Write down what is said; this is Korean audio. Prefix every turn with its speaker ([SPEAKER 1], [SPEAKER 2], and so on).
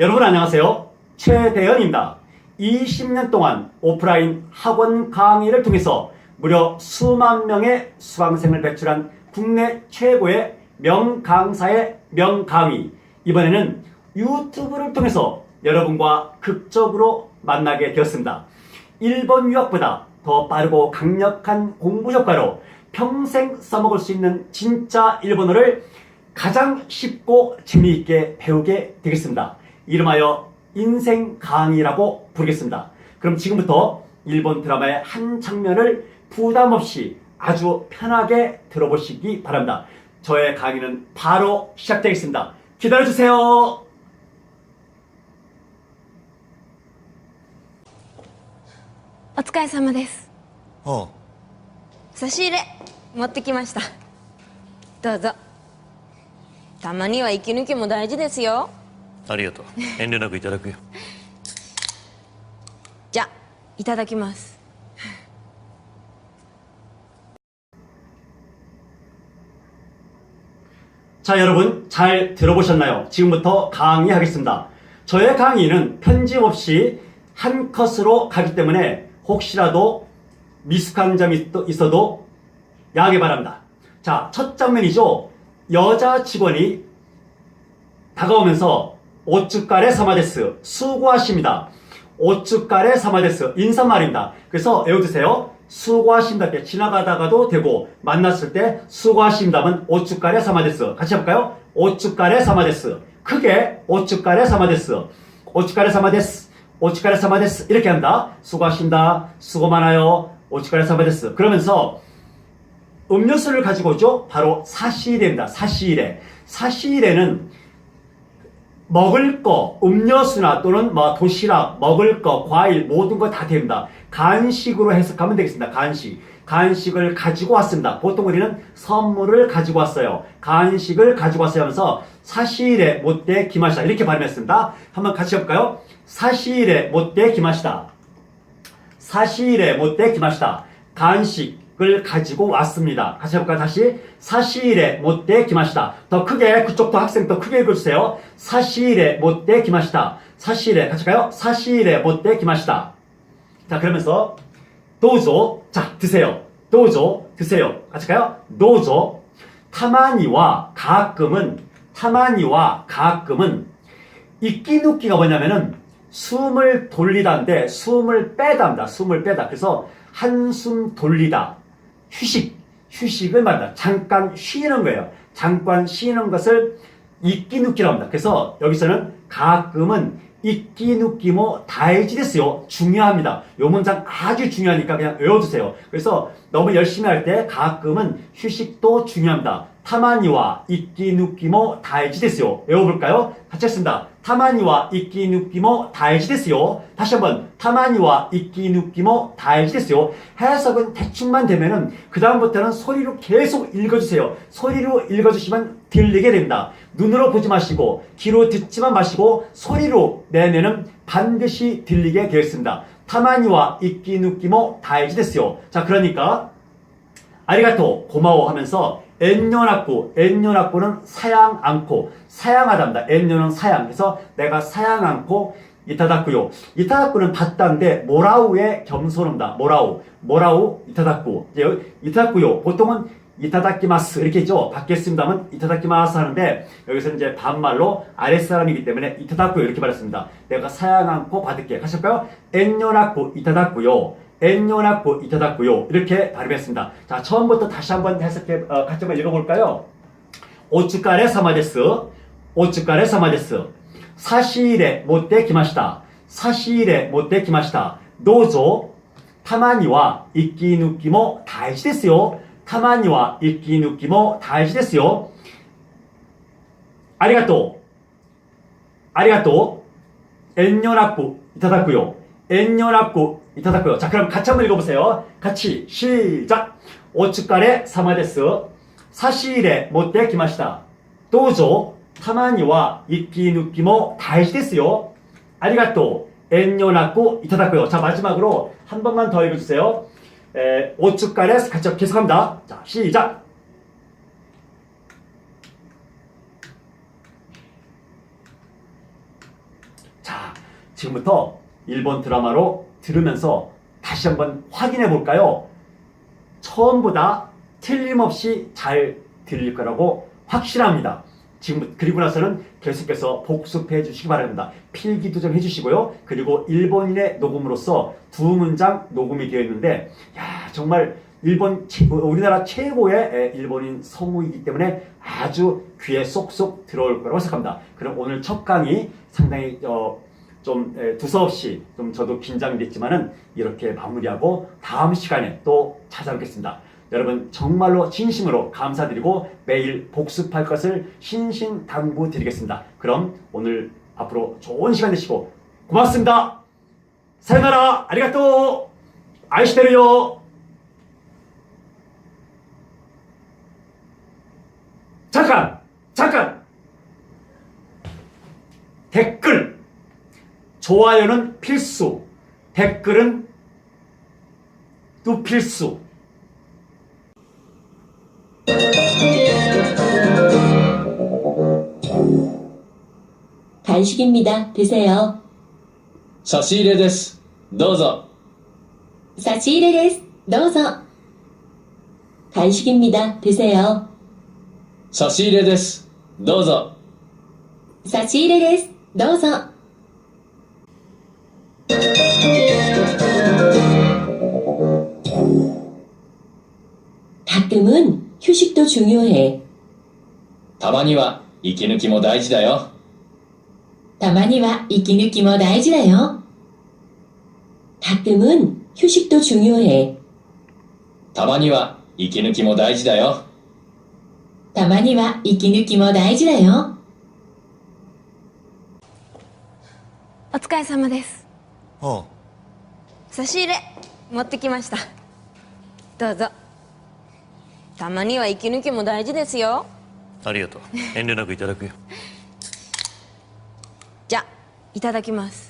[SPEAKER 1] 여러분 안녕하세요. 최대현입니다. 20년 동안 오프라인 학원 강의를 통해서 무려 수만 명의 수강생을 배출한 국내 최고의 명강사의 명강의. 이번에는 유튜브를 통해서 여러분과 극적으로 만나게 되었습니다. 일본 유학보다 더 빠르고 강력한 공부 효과로 평생 써먹을 수 있는 진짜 일본어를 가장 쉽고 재미있게 배우게 되겠습니다. 이름하여 인생 강의라고 부르겠습니다. 그럼 지금부터 일본 드라마의 한 장면을 부담 없이 아주 편하게 들어보시기 바랍니다. 저의 강의는 바로 시작되겠습니다. 기다려주세요.
[SPEAKER 2] お疲れ様です
[SPEAKER 3] ああ
[SPEAKER 2] 差し入れ持ってきましたどうぞたまには息抜きも大事ですよ
[SPEAKER 3] ありがとう遠慮なくいただくよ
[SPEAKER 2] じゃいただきます
[SPEAKER 1] 자, 여러분 잘 들어보셨나요? 지금부터 강의하겠습니다. 저의 강의는 편집 없이 한 컷으로 가기 때문에 혹시라도 미숙한 점이 있- 있어도 양해 바랍니다. 자, 첫 장면이죠. 여자 직원이 다가오면서 오츠카레 사마데스 수고하십니다. 오츠카레 사마데스 인사말입니다. 그래서 외워두세요. 수고하십니다. 지나가다가도 되고 만났을 때 수고하십니다면 오츠카레 사마데스 같이 해볼까요? 오츠카레 사마데스 크게 오츠카레 사마데스 오츠카레 사마데스 오츠카레 사마데스 이렇게 합니다. 수고하십니다. 수고 많아요. 오츠카레 사마데스 그러면서 음료수를 가지고 오죠. 바로 사시이레입니다. 사시이레. 사시이레는 먹을 거, 음료수나 또는 뭐 도시락, 먹을 거, 과일 모든 거 다 됩니다. 간식으로 해석하면 되겠습니다. 간식. 간식을 가지고 왔습니다. 보통 우리는 선물을 가지고 왔어요. 간식을 가지고 왔어요 하면서 사시일에 못돼 기마시다 이렇게 발음했습니다. 한번 같이 해볼까요? 사시일에 못돼 기마시다. 사시일에 못돼 기마시다. 간식 을 가지고 왔습니다. 같이 해볼까요? 다시 사시일에 못돼 기마시다. 더 크게 그쪽도 학생 더 크게 읽어주세요. 사시일에 못돼 기마시다. 사시일에 같이 가요. 사시일에 못돼 기마시다. 자 그러면서 도조 자 드세요. 도조 드세요. 같이 가요. 도조 타마니와 가끔은 타마니와 가끔은 이끼누끼가 뭐냐면은 숨을 돌리다인데 숨을 빼다입니다. 숨을 빼다. 그래서 한숨 돌리다. 휴식. 휴식을 말합니다. 잠깐 쉬는 거예요. 잠깐 쉬는 것을 이끼누끼라고 합니다. 그래서 여기서는 가끔은 이끼누끼모 다이지 됐어요. 중요합니다. 요 문장 아주 중요하니까 그냥 외워두세요. 그래서 너무 열심히 할 때 가끔은 휴식도 중요합니다. 타마니와 이끼누끼모 다이지 됐어요. 외워볼까요? 같이 했습니다. 타마니와 이끼누끼모 다이지 됐어요. 다시 한번 타마니와 이끼누끼모 다이지 됐어요. 해석은 대충만 되면은 그 다음부터는 소리로 계속 읽어주세요. 소리로 읽어주시면 들리게 됩니다. 눈으로 보지 마시고 귀로 듣지만 마시고 소리로 내면은 반드시 들리게 되었습니다. 타마니와 이끼누끼모 다이지 됐어요. 자 그러니까 아리가토 고마워 하면서 엔뇨나쿠 엔뇨나쿠는 사양 않고 사양하답니다. 엔뇨는 사양 그래서 내가 사양 않고 이타다쿠요 이타다쿠는 받다인데 모라우의 겸손합니다. 모라우 모라우 이타다쿠 이타다쿠요 보통은 이타다키마스 이렇게 있죠. 받겠습니다면 이타다키마스 하는데 여기서 이제 반말로 아랫사람이기 때문에 이타다쿠요 이렇게 말했습니다. 내가 사양 않고 받을게 하실까요? 엔뇨나쿠 이타다쿠요 엔요나쿠 이타다쿠요. 이렇게 발음했습니다. 자 처음부터 다시 한번 해석해 어, 같이 한번 읽어볼까요? 오츠카레 사마데스 오츠카레 사마데스. 사시일에 못돼 기마시다. 사시일에 못돼 기마시다. 도조 타마니와 이끼 누끼모 다이지 됐어요. 타마니와 이끼 누끼모 다이지 됐어요. 아리가또 아리가또. 엔요나쿠 이타다쿠요. 엔요나쿠 이타다쿠요. 자 그럼 같이 한번 읽어보세요. 같이 시작. 오츠카레 사마데스 사시일에 못돼 기마시다. 도조 타마니와 이끼누끼모 다이시 됐어요. 아리가또 엔요나쿠 이타다쿠요. 자 마지막으로 한 번만 더 읽어주세요. 에, 오츠카레 같이 계속합니다. 자 시작. 지금부터 일본 드라마로 들으면서 다시 한번 확인해 볼까요? 처음보다 틀림없이 잘 들릴 거라고 확실합니다. 지금 그리고 나서는 계속해서 복습해 주시기 바랍니다. 필기도 좀 해주시고요. 그리고 일본인의 녹음으로서 두 문장 녹음이 되어 있는데, 야 정말 일본 최- 우리나라 최고의 에, 일본인 성우이기 때문에 아주 귀에 쏙쏙 들어올 거라고 생각합니다. 그럼 오늘 첫 강의 상당히 어, 좀 에, 두서없이 좀 저도 긴장됐지만은 이렇게 마무리하고 다음 시간에 또 찾아뵙겠습니다. 여러분 정말로 진심으로 감사드리고 매일 복습할 것을 신신당부 드리겠습니다. 그럼 오늘 앞으로 좋은 시간 되시고 고맙습니다. 사요나라 아리가또 아이시테르요 잠깐 잠깐 댓글 좋아요는 필수 댓글은 또 필수
[SPEAKER 4] 간식입니다. 드세요.
[SPEAKER 5] 差し入れです。どうぞ。
[SPEAKER 4] 差し入れです。どうぞ。간식입니다. 드세요.
[SPEAKER 5] 差し入れです。どうぞ。
[SPEAKER 4] 差し入れです。どうぞ。 가끔은 휴식도 중요해.
[SPEAKER 5] たまには息抜きも大事だよ。
[SPEAKER 4] たまには息抜きも大事だよ. 가끔은 휴식도 중요해.
[SPEAKER 5] たまには息抜きも大事だよ。
[SPEAKER 4] たまには息抜きも大事だよ.
[SPEAKER 2] お疲れ様です
[SPEAKER 3] あ
[SPEAKER 2] 差し入れ持ってきましたどうぞ たまには息抜きも大事ですよ。
[SPEAKER 3] あありがとう。遠慮なくいただくよ。
[SPEAKER 2] じゃあいただきます